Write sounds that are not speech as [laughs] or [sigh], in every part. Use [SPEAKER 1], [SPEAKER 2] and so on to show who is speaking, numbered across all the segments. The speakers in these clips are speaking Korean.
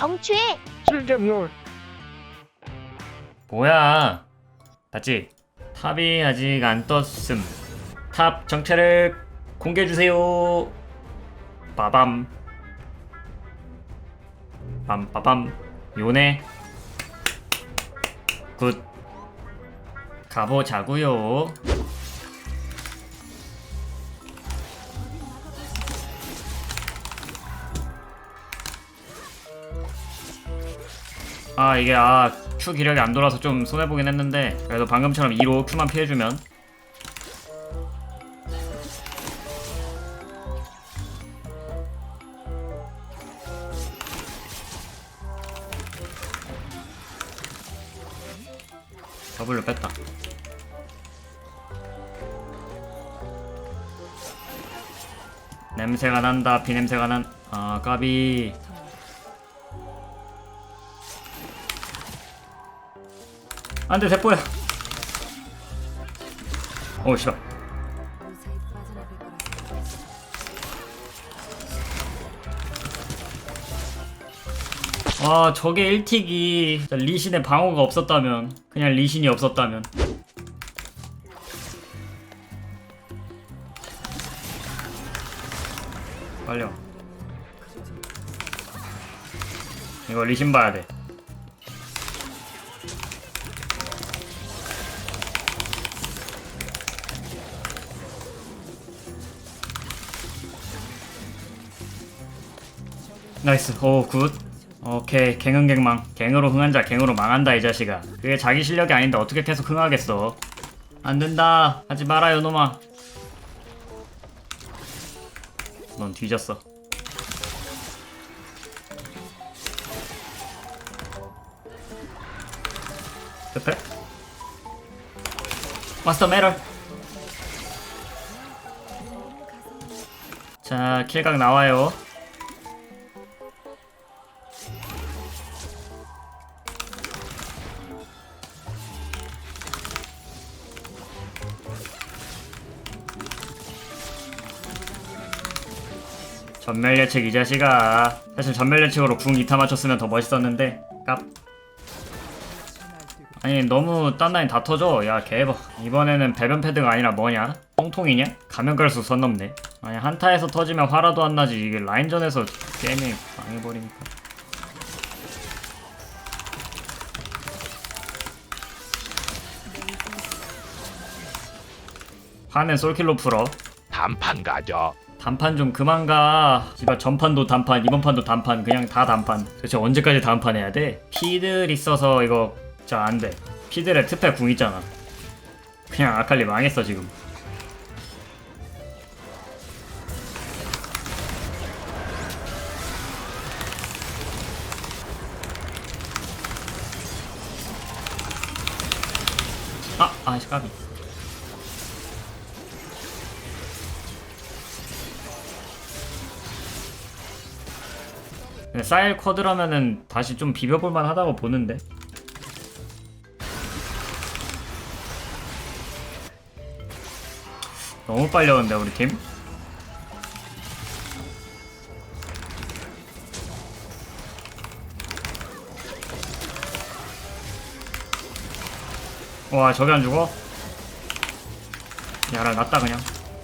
[SPEAKER 1] 정취해.
[SPEAKER 2] 실점률
[SPEAKER 3] 뭐야? 봤지? 탑이 아직 안 떴음. 탑 정체를 공개해주세요. 빠밤. 빰빠밤. 요네. 굿. 가보자구요 아 이게 아 Q 기력이 안 돌아서 좀 손해보긴 했는데 그래도 방금처럼 2로 Q만 피해주면. 더블로 뺐다. 냄새가 난다 비냄새가 난아 까비 안돼 대포야. 오
[SPEAKER 4] 빠져나갈 거라
[SPEAKER 3] 와 저게 1틱이 리신의 방어가 없었다면 그냥 리신이 없었다면. 와 이거 리신 봐야 돼 나이스. 오굿. 오케이. 갱은 갱망. 갱으로 흥한 자 갱으로 망한다 이 자식아. 그게 자기 실력이 아닌데 어떻게 계속 흥하겠어? 안된다. 하지 마라 요놈아. 넌 뒤졌어. 옆에 마스터 메럴. 자 킬각 나와요 전멸 예측 이 자식아. 사실 전멸 예측으로 궁 2타 맞췄으면 더 멋있었는데. 깝. 아니 너무 딴 라인 다 터져. 야 개봐 이번에는 배변 패드가 아니라 뭐냐? 똥통이냐? 가면 갈수록 선 넘네. 아니 한타에서 터지면 화라도 안 나지. 이게 라인전에서 게임이 망해버리니까. 화는 솔킬로 풀어.
[SPEAKER 2] 단판 가죠
[SPEAKER 3] 단판 좀 그만 가. 씨발 전판도 단판, 이번 판도 단판, 그냥 다 단판. 도대체 언제까지 단판 해야 돼? 피들 있어서 이거 진짜 안 돼. 피들의 특패 궁 있잖아. 그냥 아칼리 망했어 지금. 아, 아씨 까비. 사일 쿼드라면은 다시 좀 비벼볼만 하다고 보는데. 너무 빨리 오는데 우리 팀? 와 저게 안 죽어? 야라 났다 그냥.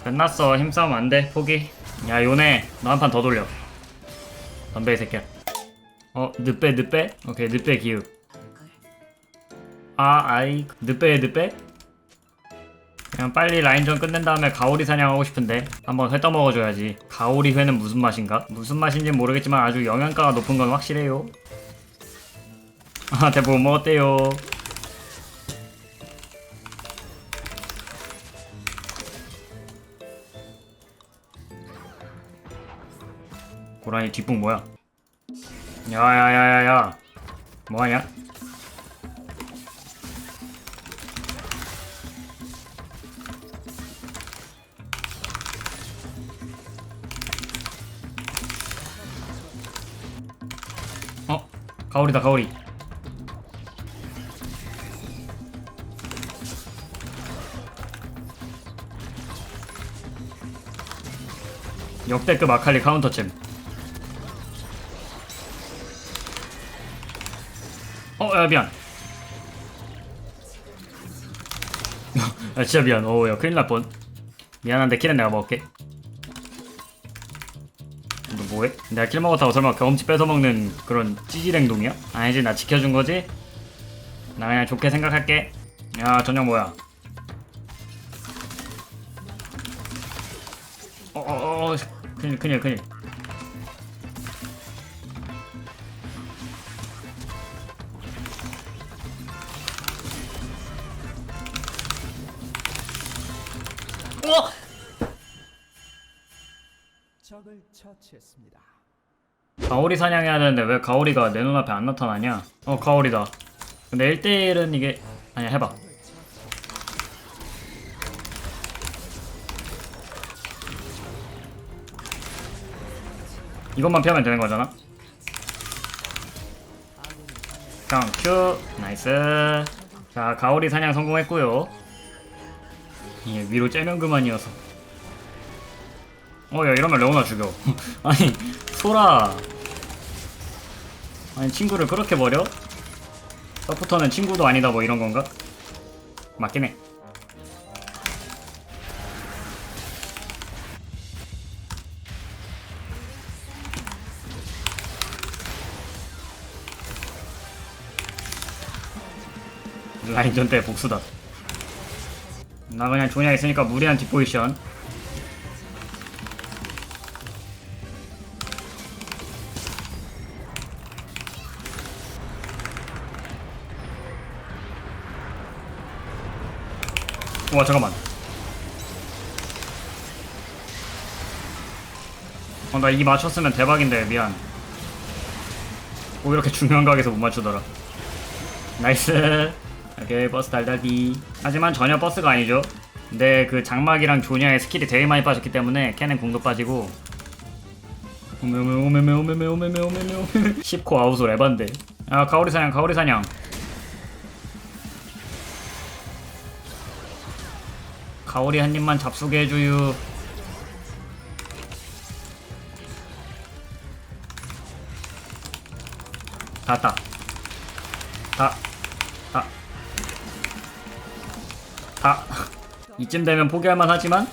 [SPEAKER 3] 끝났어. 힘싸움 안 돼 포기. 야 요네. 너 한 판 더 돌려 덤베 이 새끼야 어 늦배 늦배? 오케이 늦배 기육 아 아이 늦배에 늦배? 그냥 빨리 라인전 끝낸 다음에 가오리 사냥하고 싶은데 한번 회 떠먹어줘야지 가오리 회는 무슨 맛인가? 무슨 맛인지 모르겠지만 아주 영양가가 높은 건 확실해요 아 대부분 먹었대요 고라니 뒷북 뭐야 야야야야야 뭐하냐? 어? 가오리다 가오리 역대급 아칼리 카운터챔 어, 야, 미안. 야, 진짜 미안. 어, 야, 큰일 날 뻔. 미안한데 킬은 내가 먹을게. 너 뭐해? 내가 킬 먹었다고 설마 경험치 뺏어먹는 그런 찌질 행동이야? 아니지, 나 지켜준 거지? 나 그냥 좋게 생각할게. 야, 저녁 뭐야? 어, 어, 어, 큰일, 큰일, 큰일. 어!
[SPEAKER 1] 적을 처치했습니다.
[SPEAKER 3] 가오리 사냥해야 되는데 왜 가오리가 내 눈앞에 안 나타나냐? 어 가오리다. 근데 1대1은 이게 아니야 해봐. 이것만 피하면 되는 거잖아. 그냥 큐 나이스. 자 가오리 사냥 성공했고요. 이게 위로 째면 그만이어서. 어야 이러면 레오나 죽여. [laughs] 아니 소라. 아니 친구를 그렇게 버려? 서포터는 친구도 아니다 뭐 이런 건가? 맞긴 해. 라인전 때 복수다. 나 그냥 조냐 있으니까 무리한 뒷포지션. 와 잠깐만. 어, 나이 맞췄으면 대박인데 미안. 오 이렇게 중요한 각에서 못 맞추더라. 나이스. 오케이 버스 달달기. 하지만 전혀 버스가 아니죠. 내그 장막이랑 조냐의 스킬이 되게 많이 빠졌기 때문에 캐는 공도 빠지고. 오메메 오메메 오메메 오메메 오메메 오메메 10코 아웃솔 에반데. 아 가오리 사냥 가오리 사냥. 가오리 한 입만 잡수게 해줘요. 다 왔다. 다. 다. 다. 이쯤 되면 포기할 만 하지만